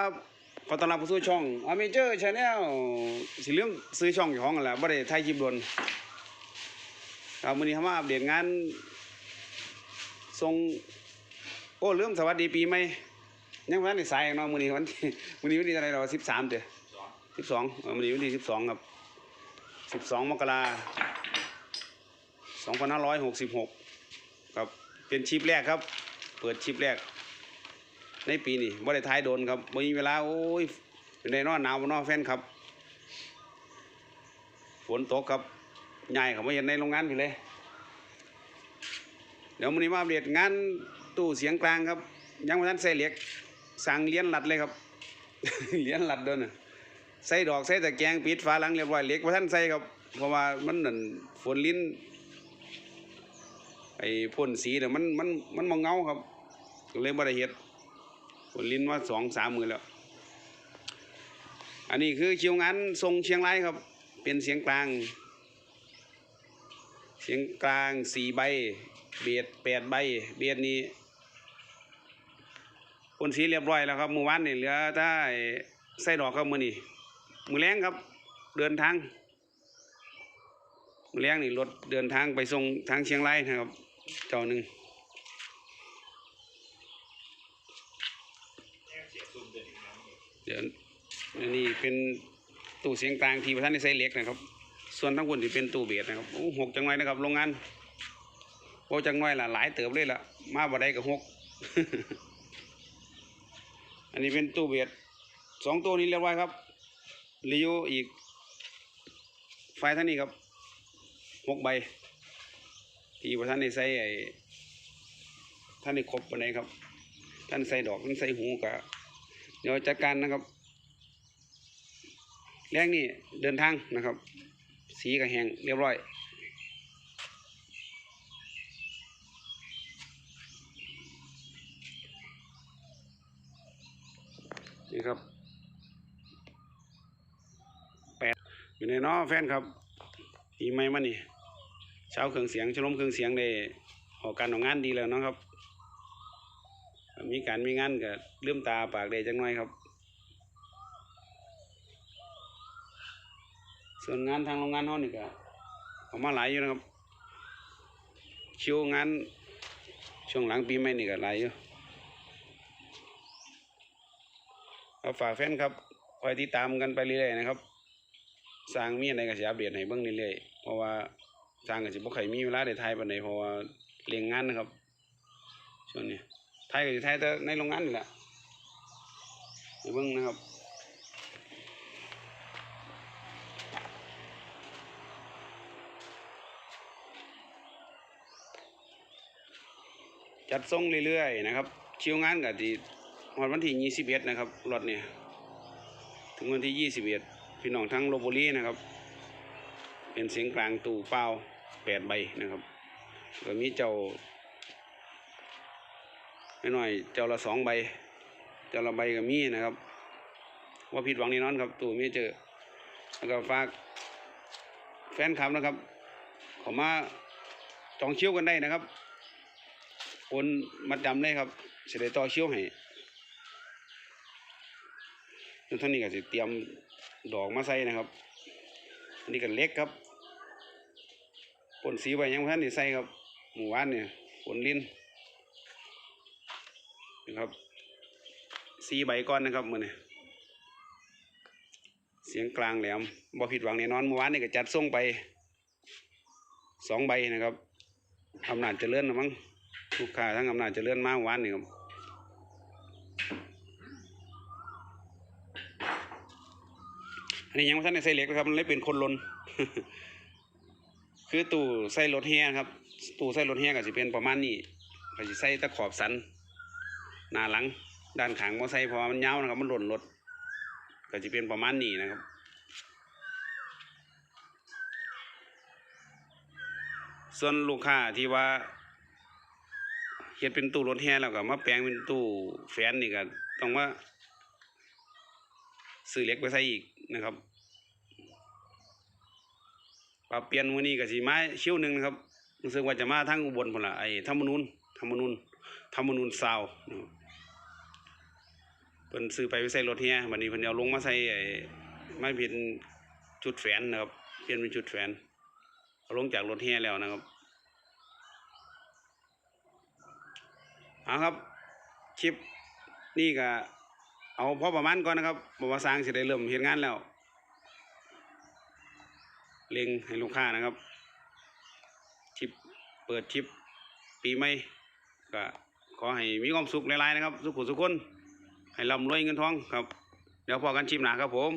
ครับขอต้อนรับเข้าสู่ช่องอเมเจอร์ชาแนลสิเรื่องซื้อช่องอยู่ของกันแหละบ่ได้ถ่ายคลิปโดนครับมื้อนี้เฮามาอัปเดตงานส่งโอ้เริ่มสวัสดีปีใหม่ยังบ่ทันได้สายเนาะมื้อนี้วันที่มื้อนี้วันที่เท่าไหร่ดอก13เด้อ12เออมื้อนี้วันที่12ครับ12มกราคม2566ครับเป็นชิปแรกครับ เปิดชิปแรก ในปีนี้บ่ได้ท้ายโดนครับบ่มีเวลาโอ้ยเป็นไดเนอนหนาวบ่เนอแฟนครับ ฝนตกครับใหญ่เขามาเห็นในโรงงานพี่เลย เดี๋ยวมื้อนี้มาอัปเดงานตู้เสียงกลางครับ ยังบ่ทันใส่เหล็กสั่งเหรียญหลัดเลยครับเหรียญหลัดด้อน่ะใส่ดอกใส่ตะแกรงปิดฝาหลังเรียบร้อยเหล็กบ่ทันใส่ครับ เพราะว่ามันนั่นฝนลิ้นไอ้พ่นสีน่ะมันมันมันบ่เงาครับ เลยบ่ได้เฮ็ด ผลลิ้นว่าสองสามมือแล้ว อันนี้คือคิวงานทรงเชียงรายครับ เป็นเสียงกลาง เสียงกลางสี่ใบ เบียดแปดใบ เบียดนี้พ่นสีเรียบร้อยแล้วครับมือวานนี่เหลือถ้าใส่ดอกครับมือนี่มือแรงครับ เดินทางมือแรงนี่รถเดินทางไปส่งทางเชียงรายนะครับ เจ้าหนึ่ง เดี๋ยวอันนี้เป็นตู้เสียงกลางที่ประธานในไซเล็กนะครับ ส่วนทั้งบนที่เป็นตู้เบียดนะครับโอ้หกจังไวนะครับโรงงานโอ้จังไว้ละหลายเติบเลยละมาบ่ได้กับหกอันนี้เป็นตู้เบียดสองตัวนี้เรียบร้อยครับรีวิวอีก ไฟท่านนี้ครับหกใบ ที่ประธานในไซไอท่านในครบปานใดครับ ท่านใส่ดอกท่านใส่หูกับ เดี๋ยวจัดการนะครับแรงนี่เดินทางนะครับ สีกับแหงเรียบร้อยนี่ครับแปดอยู่ในน้อแฟนครับปีใหม่มานี่เช้าเครื่องเสียงชลมเครื่องเสียงได้ออกการออกงานดีแล้วนะครับ มีการมีงานก็เลื่อมตาปากได้จังหน่อยครับ ส่วนงานทางโรงงานเขานี่ก็ออกมาหลายอยู่นะครับ คิวงานช่วงหลังปีใหม่นี่ก็หลายอยู่เอาฝากแฟนครับคอยติดตามกันไปเรื่อยๆนะครับสร้างมีอะไรก็สิอัปเดตให้เบิ่งเรื่อยๆเพราะว่าสร้างก็สิบ่ค่อยมีเวลาได้ถ่ายปานใดเพราะว่าเลี้ยงงานนะครับช่วงนี้ ทยก็จะไทยแต่ในโรงงานนี่แหละไปเบิ่งนะครับจัดส่งเรื่อยๆนะครับคิวงานกับที่วันที่ยี่สิบเอ็ดนะครับรถเนี่ยถึงวันที่ยี่สิบเอ็ดพี่น้องทั้งโลบบุรีนะครับ เป็นเสียงกลางตู้เปล่าแปดใบนะครับก็มีเจ้า น้อยเจ้าละสองใบ เจ้าละใบก็มีนะครับ ว่าผิดหวังแน่นอนครับตู่ไม่เจอ แล้วก็ฝากแฟนคลับนะครับ ขอมาจองเชี่ยวกันได้นะครับโอนมัดจำเลยครับเสด็จต่อเชี่ยวให้แล้วท่านนี้ก็จะเตรียมดอกมาใส่นะครับอันนี้ก็เล็กครับปนสีไว้ยังท่านนี่ใส่ครับหมู่บ้านเนี่ยปนลิ้น นะครับสีใบก้อนนะครับมือนี่เสียงกลางแหลมบ่ผิดหวังแน่นอนเมื่อวานนี่ก็จัดส่งไปสองใบนะครับอำนาจเจริญนะมั้งลูกค้าทั้งอำนาจเจริญมาเมื่อวานนี่ครับอันนี้ยังไม่ทันได้ใส่เหล็กนะครับมันเลยเป็นคนลน คือตู้ใส่รถแห่ครับตู้ใส่รถแห่ก็จะเป็นประมาณนี้ก็จะใส่ตะขอบสัน หน้าหลัง ด้านขางมอไซค์เพราะว่ามันยาวนะครับ มันหล่นรถก็จะเป็นประมาณนี้นะครับส่วนลูกค้าที่ว่าเฮ็ดเป็นตู้รถแห่แล้วก็มาแปลงเป็นตู้แฟนนี่ก็ต้องว่าซื้อเล็กไปใส่อีกนะครับปรับเปลี่ยนมื้อนี้ก็สิมาชิวหนึ่งนะครับรู้สึกว่าจะมาทางอุบลพุ่นละไอ้ธรรมนูน รรมนูนธรรมนูนซาวน์นะครับพิ่นซื้อไปไปใส่รถเฮียบัดนี้เพิ่นเอาลงมาใส่ไม่เป็นชุดแฝนนะครับเปลี่ยนเป็นชุดแฝนเอาลงจากรถเฮียแล้วนะครับเอาครับคลิปนี่ก็เอาพอประมาณก่อนนะครับบอกว่าสร้างสิได้เริ่มเฮ็ดงานแล้วเล็งให้ลูกค้านะครับชิปเปิดชิปปีใหม่ ก็ขอให้มีความสุขหลายๆนะครับ สุขุสุขคนให้ร่ำรวยเงินทองครับ เดี๋ยวพอกันชิมหนาครับผม